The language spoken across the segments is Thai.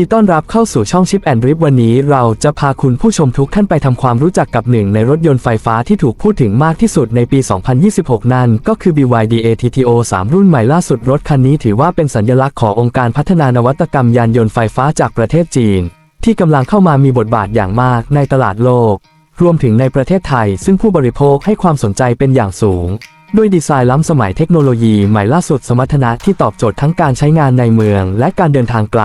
ดีต้อนรับเข้าสู่ช่องชิปแอนด์ริฟวันนี้เราจะพาคุณผู้ชมทุกท่านไปทำความรู้จักกับหนึ่งในรถยนต์ไฟฟ้าที่ถูกพูดถึงมากที่สุดในปี 2026 นั่นก็คือ BYD ATTO 3 รุ่นใหม่ล่าสุดรถคันนี้ถือว่าเป็นสัญลักษณ์ขององค์การพัฒนานวัตกรรมยานยนต์ไฟฟ้าจากประเทศจีน ที่กำลังเข้ามามีบทบาทอย่างมากในตลาดโลก รวมถึงในประเทศไทย ซึ่งผู้บริโภคให้ความสนใจเป็นอย่างสูงด้วยดีไซน์ล้ำสมัยเทคโนโลยีใหม่ล่าสุดสมรรถนะที่ตอบโจทย์ทั้งการใช้งานในเมืองและการเดินทางไกล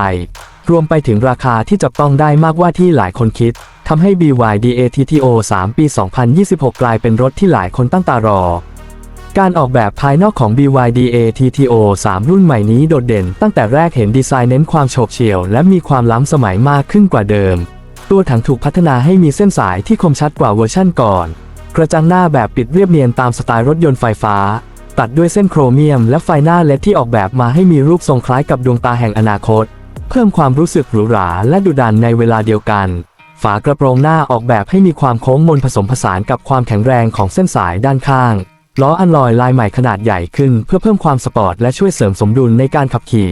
รวมไปถึงราคาที่จับต้องได้มากกว่าที่หลายคนคิดทำให้ BYD ATTO 3 ปี 2026 กลายเป็นรถที่หลายคนตั้งตารอ การออกแบบภายนอกของ BYD ATTO 3 รุ่นใหม่นี้โดดเด่นตั้งแต่แรกเห็นดีไซน์เน้นความโฉบเฉี่ยว และมีความล้ำสมัยมากขึ้นกว่าเดิม ตัวถังถูกพัฒนาให้มีเส้นสายที่คมชัดกว่าเวอร์ชั่นก่อน กระจังหน้าแบบปิดเรียบเนียนตามสไตล์รถยนต์ไฟฟ้า ตัดด้วยเส้นโครเมียม และไฟหน้าเลดที่ออกแบบมาให้มีรูปทรงคล้ายกับดวงตาแห่งอนาคต เพิ่มความรู้สึกหรูหราและดุดันในเวลาเดียวกัน ฝากระโปรงหน้าออกแบบให้มีความโค้งมนผสมผสานกับความแข็งแรงของเส้นสายด้านข้าง ล้ออัลลอยลายใหม่ขนาดใหญ่ขึ้นเพื่อเพิ่มความสปอร์ตและช่วยเสริมสมดุลในการขับขี่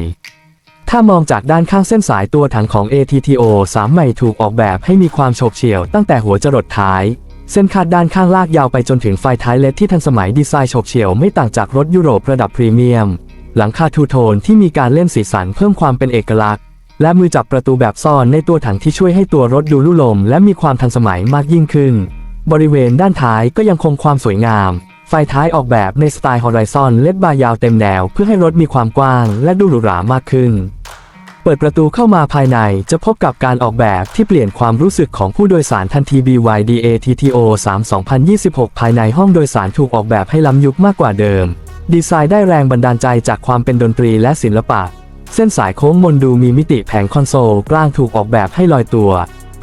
ถ้ามองจากด้านข้างเส้นสายตัวถังของ ATTO 3ใหม่ถูกออกแบบให้มีความโฉบเฉี่ยวตั้งแต่หัวจรดท้ายเส้นคาดด้านข้างลากยาวไปจนถึงไฟท้ายเลดที่ทันสมัยดีไซน์โฉบเฉี่ยวไม่ต่างจากรถยุโรประดับพรีเมียม หลังคาทูโทนที่มีการเล่นสีสันเพิ่มความเป็นเอกลักษณ์ และมือจับประตูแบบซ่อนในตัวถังที่ช่วยให้ตัวรถดูลุ่ลม และมีความทันสมัยมากยิ่งขึ้น บริเวณด้านท้ายก็ยังคงความสวยงาม ไฟท้ายออกแบบในสไตล์ฮอริซอนเล็ดบาร์ยาวเต็มแนว เพื่อให้รถมีความกว้าง และดูหรูหรามากขึ้น เปิดประตูเข้ามาภายในจะพบกับการออกแบบที่เปลี่ยนความรู้สึกของผู้โดยสารทันที BYD ATTO 3 2026 ภายในห้องโดยสารถูกออกแบบให้ล้ำยุคมากกว่าเดิม ดีไซน์ได้แรงบันดาลใจจากความเป็นดนตรีและศิลปะ เส้นสายโค้งมนดูมีมิติแผงคอนโซลกลางถูกออกแบบให้ลอยตัว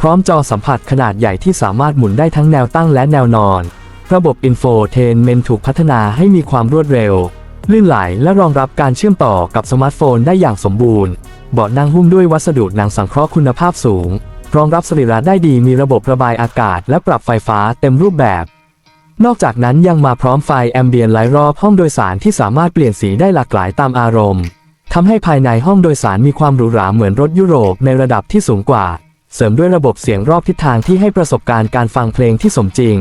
พร้อมจอสัมผัสขนาดใหญ่ที่สามารถหมุนได้ทั้งแนวตั้งและแนวนอน ระบบอินโฟเทนเมนถูกพัฒนาให้มีความรวดเร็ว ลื่นไหลและรองรับการเชื่อมต่อกับสมาร์ทโฟนได้อย่างสมบูรณ์ เบาะนั่งหุ้มด้วยวัสดุหนังสังเคราะห์คุณภาพสูง รองรับสรีระได้ดีมีระบบระบายอากาศ และปรับไฟฟ้าเต็มรูปแบบ นอกจากนั้นยังมาพร้อมไฟแอมเบียนไลท์รอบห้องโดยสารที่สามารถเปลี่ยนสีได้หลากหลายตามอารมณ์ทำให้ภายในห้องโดยสารมีความหรูหราเหมือนรถยุโรปในระดับที่สูงกว่า เสริมด้วยระบบเสียงรอบทิศทางที่ให้ประสบการณ์การฟังเพลงที่สมจริง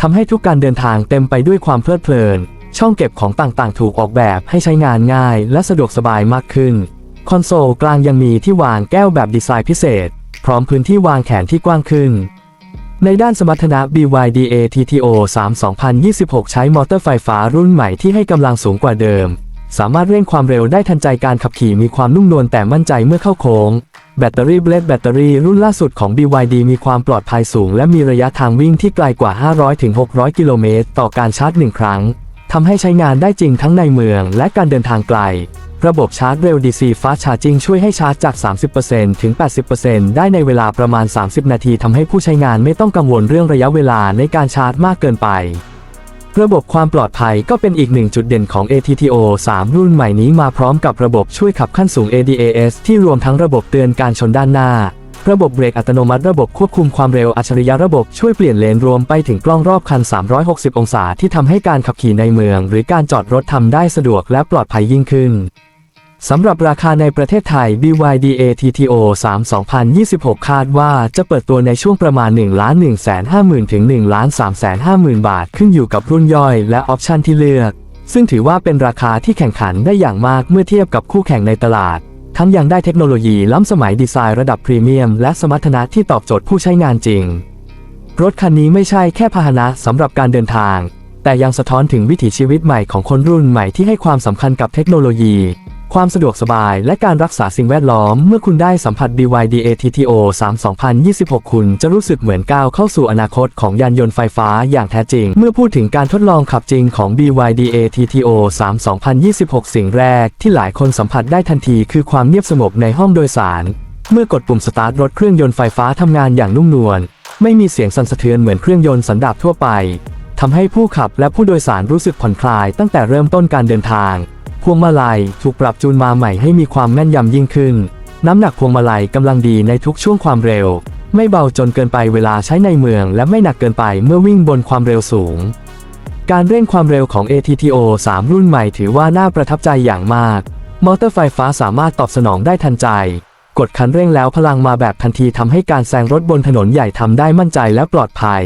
ทำให้ทุกการเดินทางเต็มไปด้วยความเพลิดเพลิน ช่องเก็บของต่างๆ ถูกออกแบบให้ใช้งานง่าย และสะดวกสบายมากขึ้น คอนโซลกลางยังมีที่วางแก้วแบบดีไซน์พิเศษ พร้อมพื้นที่วางแขนที่กว้างขึ้น ในด้านสมรรถนะ BYD ATTO 3 2026 ใช้มอเตอร์ไฟฟ้ารุ่นใหม่ที่ให้กำลังสูงกว่าเดิม สามารถเร่งความเร็วได้ทันใจการขับขี่มีความนุ่มนวลแต่มั่นใจเมื่อเข้าโค้ง แบตเตอรี่เบลดแบตเตอรี่รุ่นล่าสุดของ BYD มีความปลอดภัยสูง และมีระยะทางวิ่งที่ไกลกว่า 500-600 กิโลเมตร ต่อการชาร์จหนึ่งครั้งทำให้ใช้งานได้จริงทั้งในเมืองและการเดินทางไกล ระบบชาร์จเร็ว DC Fast Charging ช่วยให้ชาร์จจาก 30%ถึง 80%ได้ในเวลาประมาณ 30 นาทีทำให้ผู้ใช้งานไม่ต้องกังวลเรื่องระยะเวลาในการชาร์จมากเกินไป ระบบความปลอดภัยก็เป็นอีกหนึ่งจุดเด่นของ ATTO 3 รุ่นใหม่นี้มาพร้อมกับระบบช่วยขับขั้นสูง ADAS ที่รวมทั้งระบบเตือนการชนด้านหน้า ระบบเบรกอัตโนมัติระบบควบคุมความเร็วอัจฉริยะระบบช่วยเปลี่ยนเลนรวมไปถึงกล้องรอบคัน 360 องศาที่ทำให้การขับขี่ในเมือง หรือการจอดรถทำได้สะดวกและปลอดภัยยิ่งขึ้น สำหรับราคาในประเทศไทย BYD ATTO 3 2026 คาดว่าจะเปิดตัวในช่วงประมาณ 1 1 5 0 0 0 0 ถึง 1 3 5 0 0 0 บาท ขึ้นอยู่กับรุ่นย่อยและออปชันที่เลือก ซึ่งถือว่าเป็นราคาที่แข่งขันได้อย่างมากเมื่อเทียบกับคู่แข่งในตลาด ทั้งยังได้เทคโนโลยีล้ำสมัยดีไซน์ระดับพรีเมียม และสมรรถนะที่ตอบโจทย์ผู้ใช้งานจริง รถคันนี้ไม่ใช่แค่พาหนะสำหรับการเดินทาง แต่ยังสะท้อนถึงวิถีชีวิตใหม่ของคนรุ่นใหม่ที่ให้ความสำคัญกับเทคโนโลยี ความสะดวกสบายและการรักษาสิ่งแวดล้อม เมื่อคุณได้สัมผัส BYD ATTO 3 2026 คุณจะรู้สึกเหมือนก้าวเข้าสู่อนาคตของยานยนต์ไฟฟ้าอย่างแท้จริง เมื่อพูดถึงการทดลองขับจริงของ BYD ATTO 3 2026 สิ่งแรกที่หลายคนสัมผัสได้ทันทีคือความเงียบสงบในห้องโดยสาร เมื่อกดปุ่มสตาร์ทรถเครื่องยนต์ไฟฟ้าทำงานอย่างนุ่มนวลไม่มีเสียงสั่นสะเทือนเหมือนเครื่องยนต์สันดาปทั่วไปทำให้ผู้ขับและผู้โดยสารรู้สึกผ่อนคลายตั้งแต่เริ่มต้นการเดินทาง วงมาลัยถูกปรับจูนมาใหม่ให้มีความแม่นยำยิ่งขึ้น น้ำหนักพวงมาลัยกำลังดีในทุกช่วงความเร็ว ไม่เบาจนเกินไปเวลาใช้ในเมือง และไม่หนักเกินไปเมื่อวิ่งบนความเร็วสูง การเร่งความเร็วของ ATTO 3 รุ่นใหม่ถือว่าน่าประทับใจอย่างมาก มอเตอร์ไฟฟ้าสามารถตอบสนองได้ทันใจ กดคันเร่งแล้วพลังมาแบบทันทีทำให้การแซงรถบนถนนใหญ่ทำได้มั่นใจและปลอดภัย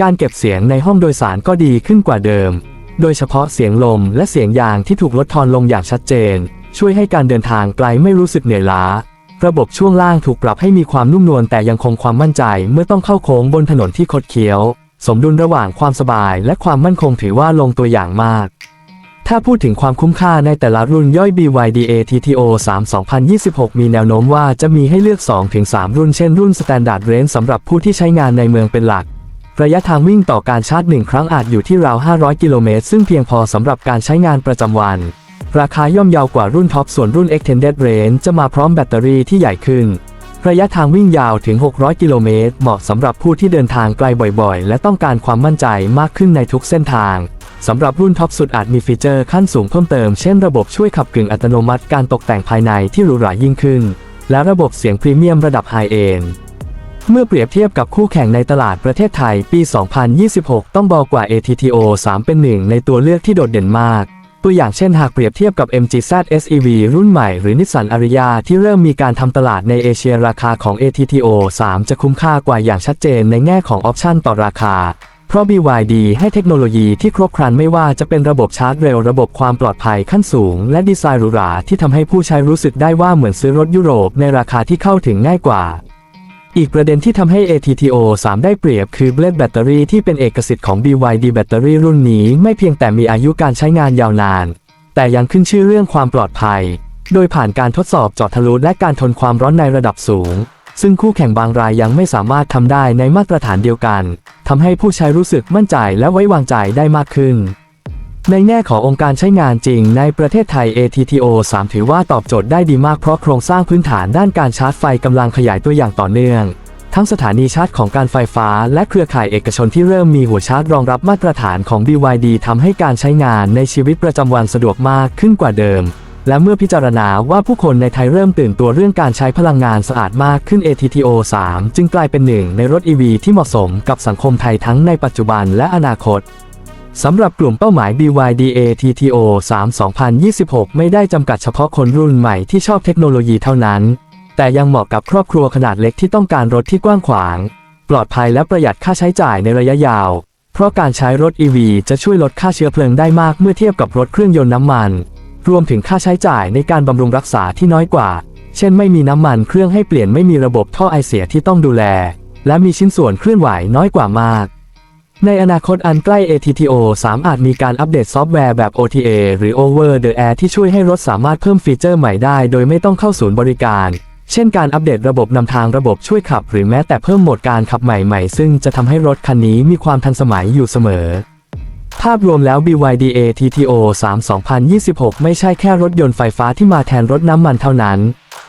การเก็บเสียงในห้องโดยสารก็ดีขึ้นกว่าเดิม โดยเฉพาะเสียงลมและเสียงยางที่ถูกลดทอนลงอย่างชัดเจน ช่วยให้การเดินทางไกลไม่รู้สึกเหนื่อยล้า ระบบช่วงล่างถูกปรับให้มีความนุ่มนวลแต่ยังคงความมั่นใจเมื่อต้องเข้าโค้งบนถนนที่คดเคี้ยว สมดุลระหว่างความสบายและความมั่นคงถือว่าลงตัวอย่างมากถ้าพูดถึงความคุ้มค่าในแต่ละรุ่นย่อย BYDA TTO 3 2026 มีแนวโน้มว่าจะมีให้เลือก 2-3 รุ่นเช่นรุ่น Standard Range สำหรับผู้ที่ใช้งานในเมืองเป็นหลัก ระยะทางวิ่งต่อการชาร์จหนึ่งครั้งอาจอยู่ที่ราว 500 กิโลเมตร ซึ่งเพียงพอสำหรับการใช้งานประจำวัน ราคาย่อมเยาวกว่ารุ่นท็อปส่วนรุ่น Extended Range จะมาพร้อมแบตเตอรี่ที่ใหญ่ขึ้น ระยะทางวิ่งยาวถึง 600 กิโลเมตร เหมาะสำหรับผู้ที่เดินทางไกลบ่อยๆ และต้องการความมั่นใจมากขึ้นในทุกเส้นทางสำหรับรุ่นท็อปสุดอาจมีฟีเจอร์ขั้นสูงเพิ่มเติม เช่นระบบช่วยขับกึ่งอัตโนมัติการตกแต่งภายในที่หรูหรายิ่งขึ้น และระบบเสียงพรีเมียมระดับไฮเอนด์ เมื่อเปรียบเทียบกับคู่แข่งในตลาดประเทศไทยปี 2026 ต้องบอกว่า ATTO 3 เป็นหนึ่งในตัวเลือกที่โดดเด่นมาก ตัวอย่างเช่นหากเปรียบเทียบกับ MGZ SEV รุ่นใหม่หรือ Nissan Ariya ที่เริ่มมีการทำตลาดในเอเชียราคาของ ATTO 3 จะคุ้มค่ากว่าอย่างชัดเจนในแง่ของออปชันต่อราคา เพราะ BYD ให้เทคโนโลยีที่ครบครันไม่ว่าจะเป็นระบบชาร์จเร็วระบบความปลอดภัยขั้นสูง และดีไซน์หรูหราที่ทำให้ผู้ใช้รู้สึกได้ว่าเหมือนซื้อรถยุโรปในราคาที่เข้าถึงง่ายกว่า อีกประเด็นที่ทำให้ ATTO 3 ได้เปรียบคือเบลดแบตเตอรี่ที่เป็นเอกสิทธิ์ของ BYD แบตเตอรี่รุ่นนี้ไม่เพียงแต่มีอายุการใช้งานยาวนาน แต่ยังขึ้นชื่อเรื่องความปลอดภัย โดยผ่านการทดสอบเจาะทะลุและการทนความร้อนในระดับสูง ซึ่งคู่แข่งบางรายยังไม่สามารถทำได้ในมาตรฐานเดียวกันทำให้ผู้ใช้รู้สึกมั่นใจและไว้วางใจได้มากขึ้น ในแง่ขององค์การใช้งานจริงในประเทศไทย ATTO 3 ถือว่าตอบโจทย์ได้ดีมากเพราะโครงสร้างพื้นฐานด้านการชาร์จไฟกำลังขยายตัวอย่างต่อเนื่อง ทั้งสถานีชาร์จของการไฟฟ้าและเครือข่ายเอกชนที่เริ่มมีหัวชาร์จรองรับมาตรฐานของ BYD ทำให้การใช้งานในชีวิตประจำวันสะดวกมากขึ้นกว่าเดิม และเมื่อพิจารณาว่าผู้คนในไทยเริ่มตื่นตัวเรื่องการใช้พลังงานสะอาดมากขึ้น ATTO 3 จึงกลายเป็นหนึ่งในรถ EV ที่เหมาะสมกับสังคมไทยทั้งในปัจจุบันและอนาคต สำหรับกลุ่มเป้าหมาย BYD ATTO 3 2026 ไม่ได้จำกัดเฉพาะคนรุ่นใหม่ที่ชอบเทคโนโลยีเท่านั้น แต่ยังเหมาะกับครอบครัวขนาดเล็กที่ต้องการรถที่กว้างขวาง ปลอดภัยและประหยัดค่าใช้จ่ายในระยะยาว เพราะการใช้รถ EV จะช่วยลดค่าเชื้อเพลิงได้มากเมื่อเทียบกับรถเครื่องยนต์น้ำมัน รวมถึงค่าใช้จ่ายในการบำรุงรักษาที่น้อยกว่า เช่น ไม่มีน้ำมันเครื่องให้เปลี่ยนไม่มีระบบท่อไอเสียที่ต้องดูแล และมีชิ้นส่วนเคลื่อนไหวน้อยกว่ามาก ในอนาคตอันใกล้ ATTO 3 อาจมีการอัปเดตซอฟต์แวร์แบบ OTA หรือ Over the Air ที่ช่วยให้รถสามารถเพิ่มฟีเจอร์ใหม่ได้โดยไม่ต้องเข้าศูนย์บริการ เช่นการอัปเดตระบบนำทางระบบช่วยขับ หรือแม้แต่เพิ่มโหมดการขับใหม่ๆ ซึ่งจะทำให้รถคันนี้มีความทันสมัยอยู่เสมอ ภาพรวมแล้ว BYD ATTO 3 2026 ไม่ใช่แค่รถยนต์ไฟฟ้าที่มาแทนรถน้ำมันเท่านั้น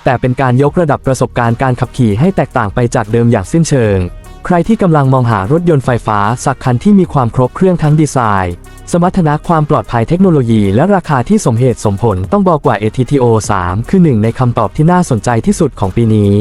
แต่เป็นการยกระดับประสบการณ์การขับขี่ให้แตกต่างไปจากเดิมอย่างสิ้นเชิง ใครที่กำลังมองหารถยนต์ไฟฟ้าสักคันที่มีความครบเครื่องทั้งดีไซน์ สมรรถนะความปลอดภัยเทคโนโลยี และราคาที่สมเหตุสมผลต้องบอกว่า ATTO 3 คือหนึ่งในคำตอบที่น่าสนใจที่สุดของปีนี้